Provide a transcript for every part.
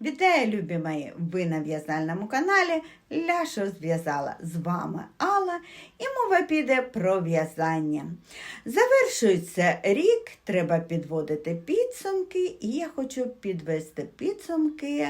Вітаю, любі мої! Ви на в'язальному каналі Ляшо зв'язала з вами Алла, і мова піде про в'язання. Завершується рік, треба підводити підсумки, і я хочу підвести підсумки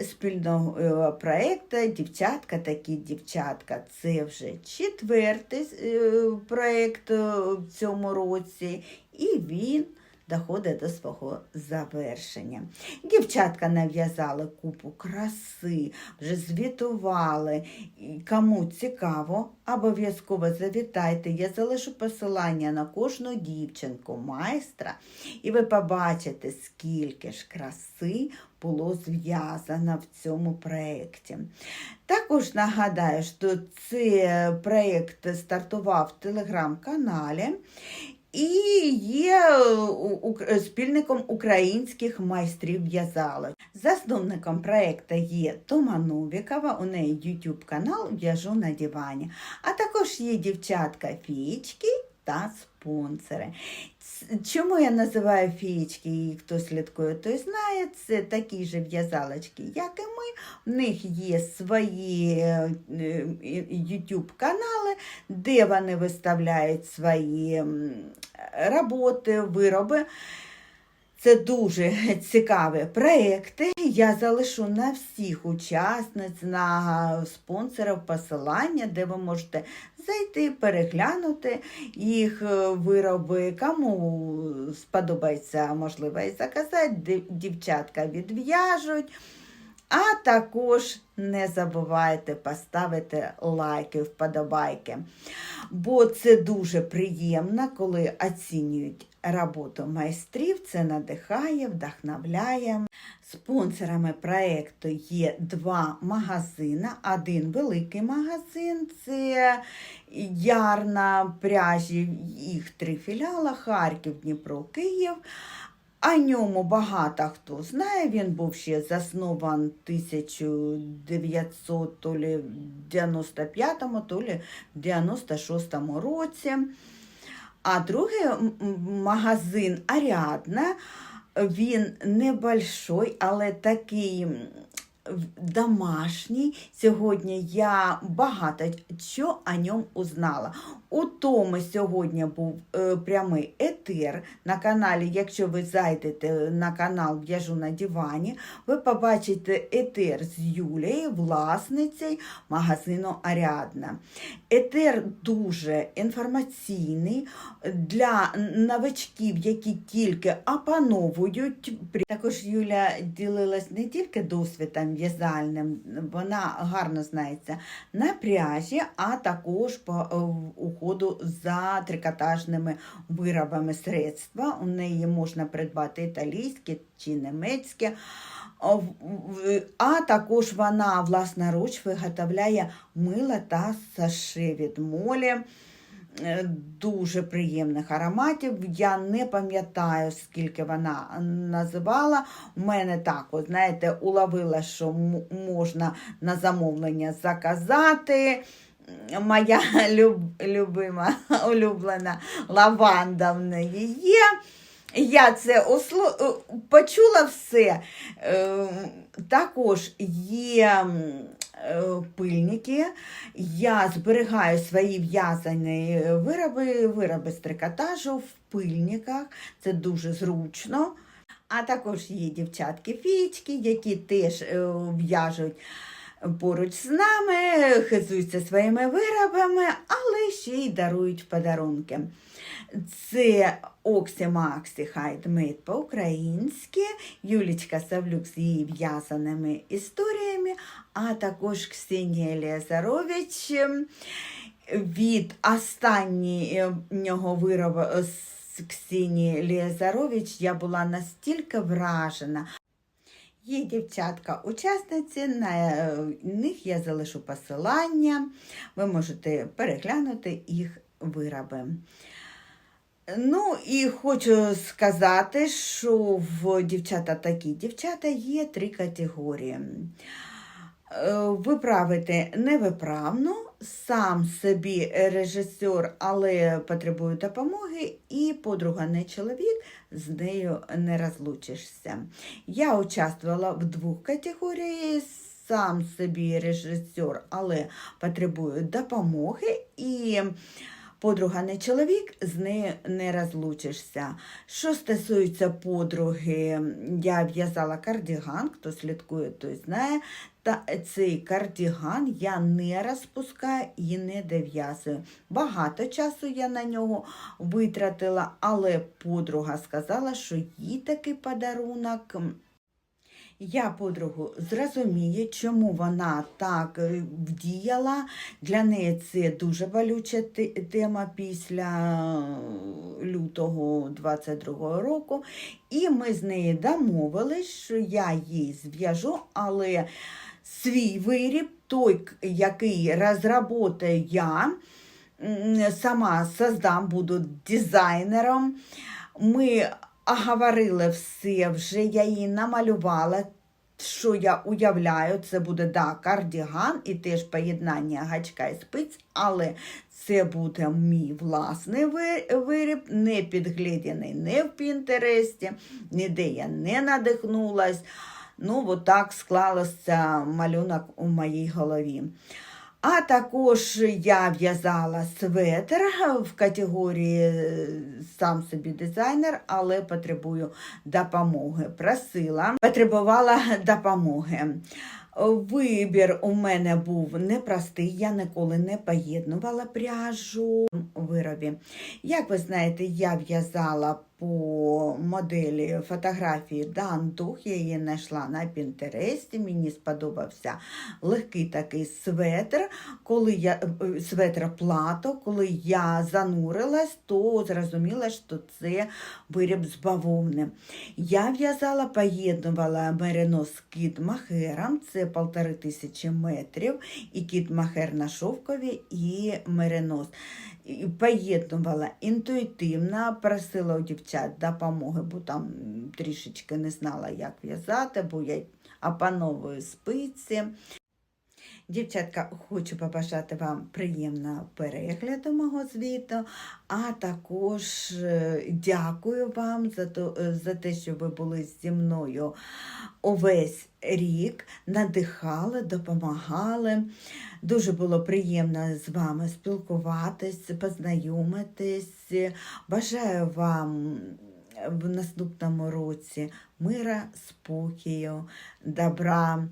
спільного е, проєкту Дівчатка такі дівчатка. Це вже четвертий е, проєкт е, в цьому році, і він доходить до свого завершення. Дівчатка нав'язали купу краси, вже звітували. Кому цікаво, обов'язково завітайте. Я залишу посилання на кожну дівчинку, майстра, і ви побачите, скільки ж краси було зв'язано в цьому проєкті. Також нагадаю, що цей проєкт стартував в телеграм-каналі і є у- спільником українських майстрів в'язалок. Засновником проєкту є Тома Новікова, у неї YouTube канал В'яжу на дивані. А також є дівчатка фічки та спонсори. Чому я називаю фієчки, і хто слідкує, той знає, це такі ж в'язалочки, як і ми. В них є свої е, е, YouTube канали, де вони виставляють свої роботи, вироби. Це дуже цікаві проекти. Я залишу на всіх учасниць, на спонсорів посилання, де ви можете зайти, переглянути їх е, вироби. Кому сподобається, можливо, і заказати, дівчатка відв'яжуть. А також не забувайте поставити лайки, вподобайки. Бо це дуже приємно, коли оцінюють роботу майстрів. Це надихає, вдохновляє. Спонсорами проєкту є два магазини. Один великий магазин це Ярна пряжі, їх три філіали Харків, Дніпро, Київ. О ньому багато хто знає. Він був ще заснований 1995 то ли 96 році. А другий магазин Аріадна, він небольшой, але такий домашній. Сьогодні я багато що о ньому узнала. У тому сьогодні був е, прямий етер на каналі. Якщо ви зайдете на канал В'яжу на дивані, ви побачите етер з Юлією, власницею магазину Аріадна. Етер дуже інформаційний для новачків, які тільки опановують. Також Юля ділилась не тільки досвідом в'язальним, вона гарно знається на пряжі, а також по е, уходу за трикотажними виробами средства. У неї можна придбати італійське чи німецьке. А також вона власноруч виготовляє мила та саши від молі. Е, Дуже приємних ароматів. Я не пам'ятаю, скільки вона називала. У мене так, от, знаєте, уловила, що можна на замовлення заказати. Моя люб- любима улюблена лаванда в неї є. Я це осло... е, почула все. Е, Також є е, пильники. Я зберігаю свої в'язані вироби, вироби з трикотажу в пильниках. Це дуже зручно. А також є дівчатки-фічки, які теж в'яжуть поруч з нами, хизуються своїми виробами, але ще й дарують подарунки. Це Оксі Максі Хайтмейд по-українськи, Юлічка Савлюк з її в'язаними історіями, а також Ксенія Лєзарович ем, від останнього виробу з Ксенії Лєзарович я була настільки вражена. Є дівчатка-учасниці, на е, них я залишу посилання, ви можете переглянути їх вироби. Ну і хочу сказати, що в дівчата такі дівчата є три категорії. Е, Виправити невиправну сам собі режисер, але потребує допомоги, і подруга не чоловік, з нею не розлучишся. Я участвувала в двох категоріях. Сам собі режисер, але потребує допомоги, і подруга не чоловік, з нею не розлучишся. Що стосується подруги, я в'язала кардіган, хто слідкує, той знає. Та цей кардіган я не розпускаю і не дов'язую. Багато часу я на нього витратила, але подруга сказала, що їй такий подарунок. Я подругу зрозумію, чому вона так е, вдіяла. Для неї це дуже болюча тема після е, лютого 22-го року. І ми з нею домовились, що я їй зв'яжу, але свій виріб, той, який розработаю я, сама создам, буду дизайнером. Ми оговорили все, вже я її намалювала. Що я уявляю, це буде да, кардіган і теж поєднання гачка і спиць, але це буде мій власний виріб, не підглядяний не в Пінтересті, ніде я не надихнулась. Ну, от так склалося малюнок у моїй голові. А також я в'язала светр в категорії е, сам собі дизайнер, але потребую допомоги. Просила, потребувала допомоги. Вибір у мене був непростий, я ніколи не поєднувала пряжу виробі. Як ви знаєте, я в'язала по моделі фотографії Дантух, я її знайшла на Пінтересті, мені сподобався легкий такий светр. Коли я е, светр плато, коли я занурилась, то зрозуміла, що це виріб з бавовни. Я в'язала, поєднувала меринос кіт махером, це полтори тисячі метрів, і кіт махер на шовкові, і меринос. Поєднувала інтуїтивно, просила у дівчат допомоги, бо там трішечки не знала, як в'язати, бо я опановую спиці. Дівчатка, хочу побажати вам приємного перегляду мого звіту, а також е, дякую вам за, то, е, за те, що ви були зі мною увесь рік, надихали, допомагали. Дуже було приємно з вами спілкуватись, познайомитись. Бажаю вам в наступному році мира, спокою, добра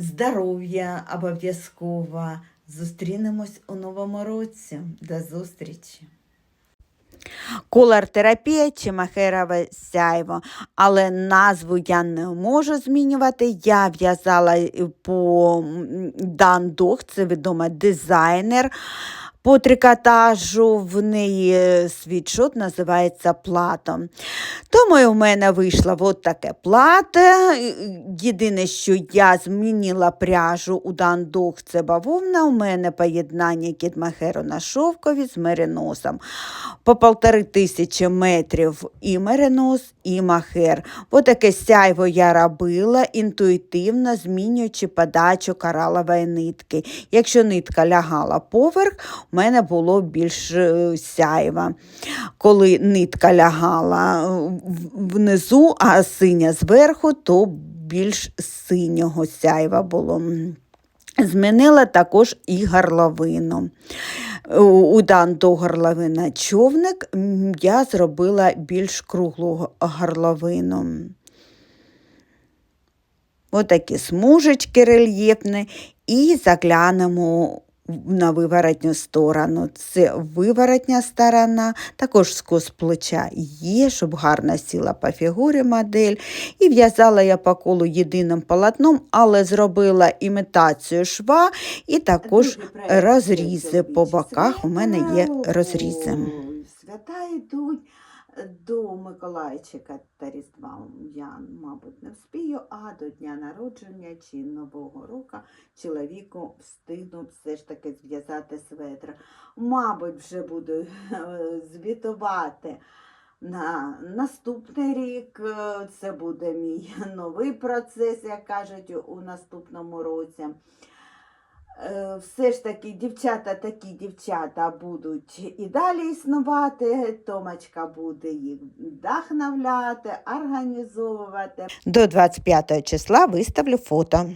здоров'я обов'язково. Зустрінемось у новому році. До зустрічі. Колор-терапія чи махерове сяйво, але назву я не можу змінювати. Я в'язала по Дан Дох, це відома дизайнер. По трикотажу в неї світшот називається плато. Тому в мене вийшло от таке плате. Єдине, що я змінила пряжу у дандох, це бавовна. У мене поєднання кітмахеру на шовкові з мериносом. По полтори тисячі метрів і меринос, і махер. Ось таке сяйво я робила інтуїтивно, змінюючи подачу коралової нитки. Якщо нитка лягала поверх, у мене було більш е, сяйва. Коли нитка лягала е, внизу, а синя зверху, то більш синього сяйва було. Змінила також і горловину. У- Данту горловина човник я зробила більш круглу горловину. Отакі смужечки рельєфні і заглянемо на виворотню сторону. Це виворотня сторона, також скос плеча є, щоб гарно сіла по фігурі модель. І в'язала я по колу єдиним полотном, але зробила імітацію шва і також розрізи по боках. У мене є розрізи. Свята йдуть до Миколайчика та Різдва. Я, мабуть, не вспію, а до дня народження чи Нового року чоловіку встигну все ж таки зв'язати светр. Мабуть, вже буду е, звітувати. На наступний рік це буде мій новий процес, як кажуть, у наступному році. Е, все ж таки дівчата такі дівчата будуть і далі існувати. Томочка буде їх вдохновляти, організовувати. До 25 числа виставлю фото.